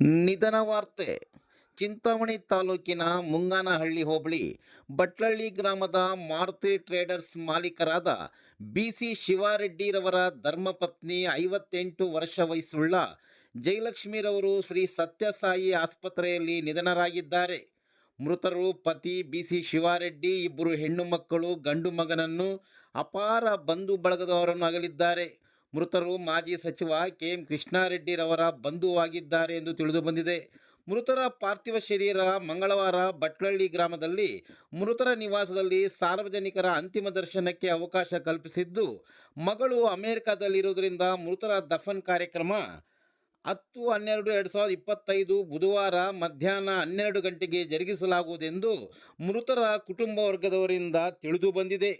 ನಿಧನ ವಾರ್ತೆ. ಚಿಂತಾಮಣಿ ತಾಲೂಕಿನ ಮುಂಗಾನಹಳ್ಳಿ ಹೋಬಳಿ ಬಟ್ಲಳ್ಳಿ ಗ್ರಾಮದ ಮಾರುತಿ ಟ್ರೇಡರ್ಸ್ ಮಾಲೀಕರಾದ ಬಿ ಸಿ ಶಿವಾರೆಡ್ಡಿರವರ ಧರ್ಮಪತ್ನಿ ಐವತ್ತೆಂಟು ವರ್ಷ ವಯಸ್ಸುಳ್ಳ ಜಯಲಕ್ಷ್ಮಿರವರು ಶ್ರೀ ಸತ್ಯಸಾಯಿ ಆಸ್ಪತ್ರೆಯಲ್ಲಿ ನಿಧನರಾಗಿದ್ದಾರೆ. ಮೃತರು ಪತಿ ಬಿ ಸಿ ಶಿವಾರೆಡ್ಡಿ, ಇಬ್ಬರು ಹೆಣ್ಣು ಮಕ್ಕಳು, ಗಂಡು ಮಗನನ್ನು ಅಪಾರ ಬಂಧು ಬಳಗದವರನ್ನು ಅಗಲಿದ್ದಾರೆ ಮೃತರು ಮಾಜಿ ಸಚಿವ ಕೆ ಎಂ ಕೃಷ್ಣಾರೆಡ್ಡಿರವರ ಬಂಧುವಾಗಿದ್ದಾರೆ ಎಂದು ತಿಳಿದು ಬಂದಿದೆ. ಮೃತರ ಪಾರ್ಥಿವ ಶರೀರ ಮಂಗಳವಾರ ಬಟ್ಲಳ್ಳಿ ಗ್ರಾಮದಲ್ಲಿ ಮೃತರ ನಿವಾಸದಲ್ಲಿ ಸಾರ್ವಜನಿಕರ ಅಂತಿಮ ದರ್ಶನಕ್ಕೆ ಅವಕಾಶ ಕಲ್ಪಿಸಿದ್ದು, ಮಗಳು ಅಮೆರಿಕದಲ್ಲಿರುವುದರಿಂದ ಮೃತರ ದಫನ್ ಕಾರ್ಯಕ್ರಮ ಹತ್ತು ಹನ್ನೆರಡು ಎರಡು ಸಾವಿರದ ಇಪ್ಪತ್ತೈದು ಬುಧವಾರ ಮಧ್ಯಾಹ್ನ ಹನ್ನೆರಡು ಗಂಟೆಗೆ ಜರುಗಿಸಲಾಗುವುದೆಂದು ಮೃತರ ಕುಟುಂಬ ವರ್ಗದವರಿಂದ ತಿಳಿದು ಬಂದಿದೆ.